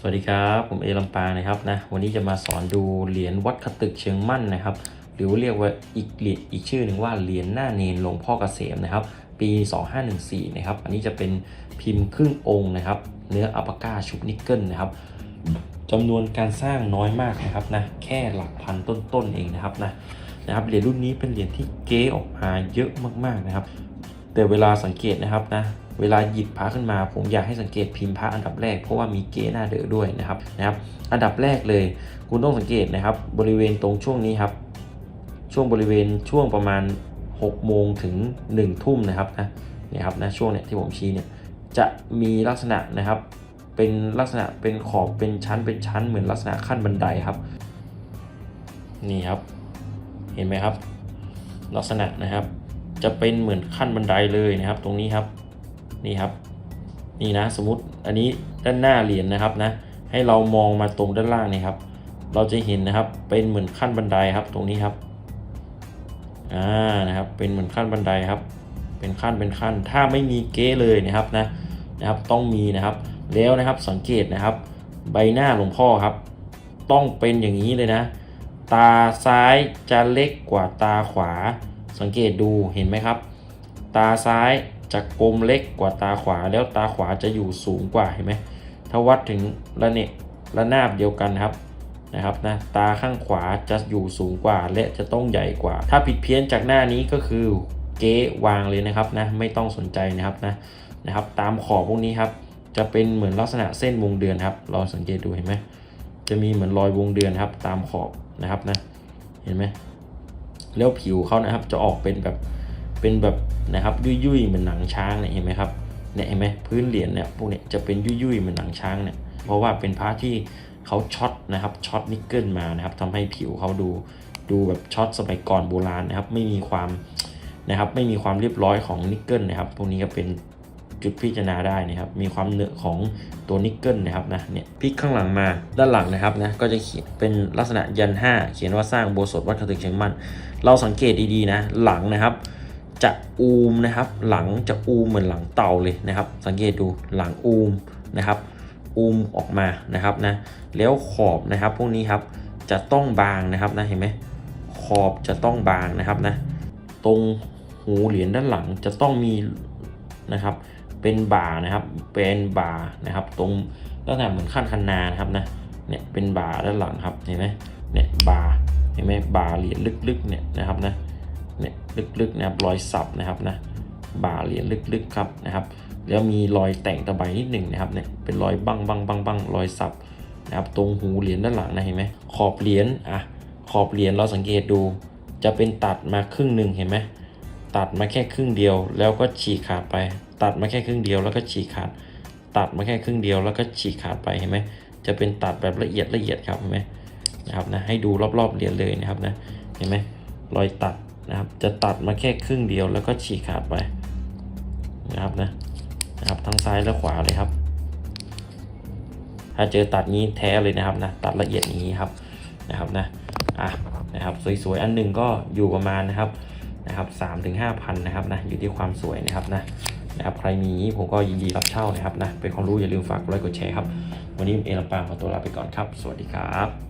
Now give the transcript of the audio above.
สวัสดีครับ ผมเอลำปางนะครับนะวันนี้จะมาสอนดูเหรียญวัดขตึกเชียงมั่นนะครับ หรือเรียกว่าอีกเหรียญอีกชื่อหนึ่งว่าเหรียญหน้าเนนหลวงพ่อเกษมนะครับ ปี 2514 นะครับ อันนี้จะเป็นพิมพ์ครึ่งองค์นะครับ เนื้ออัปปาก้าชุบนิกเกิลนะครับจำนวนการสร้างน้อยมากนะครับนะแค่หลักพันต้นๆเองนะครับนะนะครับเหรียญรุ่นนี้เป็นเหรียญที่เก๊ออกมาเยอะมากๆนะครับ แต่เวลาสังเกตนะครับนะ เวลาหยิบพระขึ้นมา ผมอยากให้สังเกตพิมพ์พระอันดับแรกเพราะว่ามีเกหน้าเดอด้วยนะครับนะครับ อันดับแรกเลย คุณต้องสังเกตนะครับ บริเวณตรงช่วงนี้ครับ ช่วงบริเวณช่วงประมาณ6โมงถึง1ทุ่มนะครับนะนี่ครับนะช่วงเนี่ยที่ผมชี้เนี่ยจะมีลักษณะนะครับเป็นลักษณะเป็นขอบเป็นชั้นเป็นชั้นเหมือนลักษณะขั้นบันไดครับ นี่ครับ เห็นไหมครับ ลักษณะนะครับ จะเป็นเหมือนขั้นบันไดเลยนะครับ ตรงนี้ครับ นี่ครับ นี่นะสมมติอันนี้ด้านหน้าเหรียญนะครับนะ ให้เรามองมาตรงด้านล่างนี่ครับ เราจะเห็นนะครับเป็นเหมือนขั้นบันไดครับ ตรงนี้ครับอ่านะครับ เป็นเหมือนขั้นบันไดครับ เป็นขั้นเป็นขั้น ถ้าไม่มีเก้เลยนะครับนะนะครับ ต้องมีนะครับ แล้วนะครับสังเกตนะครับ ใบหน้าหลวงพ่อครับ ต้องเป็นอย่างนี้เลยนะ ตาซ้ายจะเล็กกว่าตาขวา สังเกตดูเห็นไหมครับ ตาซ้าย จะกลมเล็กกว่าตาขวาแล้วตาขวาจะอยู่สูงกว่าเห็นไหมถ้าวัดถึงระเนระนาบเดียวกันครับนะครับนะตาข้างขวาจะอยู่สูงกว่า และจะต้องใหญ่กว่า ถ้าผิดเพี้ยนจากหน้านี้ก็คือเก๊วางเลยนะครับนะไม่ต้องสนใจนะครับนะนะครับ ตามขอบพวกนี้ครับ จะเป็นเหมือนลักษณะเส้นวงเดือนครับลองสังเกตดูเห็นไหมจะมีเหมือนรอยวงเดือนครับ ตามขอบนะครับนะเห็นไหมแล้วผิวเขานะครับจะออกเป็นแบบ เป็นแบบนะครับยุ่ยๆเหมือนหนังช้างเนี่ยเห็นไหมครับเนี่ยเห็นไหมพื้นเหรียญเนี่ยพวกเนี้ยจะเป็นยุ่ยๆเหมือนหนังช้างเนี่ยเพราะว่าเป็นพระที่เขาช็อตนะครับช็อตนิกเกิลมานะครับทำให้ผิวเขาดูดูแบบช็อตสมัยก่อนโบราณนะครับ ไม่มีความนะครับไม่มีความเรียบร้อยของนิกเกิลนะครับพวกนี้ก็เป็นจุดพิจารณาได้นะครับ มีความเหนอะของตัวนิกเกิลนะครับนะเนี่ยพลิกข้างหลังมาด้านหลังนะครับนะก็จะเขียนเป็นลักษณะยัน 5 เขียนว่าสร้างโบสถ์วัดขตึกเชียงมั่นเราสังเกตดีๆนะหลังนะครับ จะอูมนะครับ หลังจะอูมเหมือนหลังเต่าเลยนะครับ สังเกตดูหลังอูมนะครับอูมออกมานะครับนะแล้วขอบนะครับ พวกนี้ครับจะต้องบางนะครับนะเห็นไหมขอบจะต้องบางนะครับนะตรงหูเหรียญด้านหลังจะต้องมีนะครับ เป็นบ่านะครับ เป็นบ่านะครับ ตรงลักษณะเหมือนขั้นคันนานะครับนะเนี่ยเป็นบ่าด้านหลังครับเห็นไหมเนี่ยบ่าเห็นไหมบ่าเหรียญลึกๆเนี่ยนะครับนะ เนี่ยลึกๆนะครับรอยสับนะครับนะบ่าเหรียญลึกๆครับนะครับ แล้วมีรอยแต่งตะไบนิดหนึ่งนะครับเนี่ยเป็นรอยบังบังบังบังรอยสับนะครับตรงหูเหรียญด้านหลังนะเห็นไหมขอบเหรียญอะขอบเหรียญเราสังเกตดู จะเป็นตัดมาครึ่งหนึ่งเห็นไหมตัดมาแค่ครึ่งเดียว แล้วก็ฉีกขาดไป ตัดมาแค่ครึ่งเดียวแล้วก็ฉีกขาด ตัดมาแค่ครึ่งเดียวแล้วก็ฉีกขาดไปเห็นไหมจะเป็นตัดแบบละเอียดละเอียดครับเห็นไหมนะครับนะให้ดูรอบๆเหรียญเลยนะครับนะเห็นไหมรอยตัด นะครับ จะตัดมาแค่ครึ่งเดียวแล้วก็ฉีกขาดไปนะครับนะนะครับทั้งซ้ายและขวาเลยครับ ถ้าเจอตัดนี้แท้เลยนะครับนะตัดละเอียดนี้ครับนะครับนะอะนะครับสวยๆอันหนึ่งก็อยู่ประมาณนะครับนะครับสามถึงห้าพันนะครับนะอยู่ที่ความสวยนะครับนะนะครับใครมีผมก็ยินดีรับเช่านะครับนะเป็นความรู้อย่าลืมฝากกดไลค์กดแชร์ครับ วันนี้เอลปาขอตัวลาไปก่อนครับ สวัสดีครับ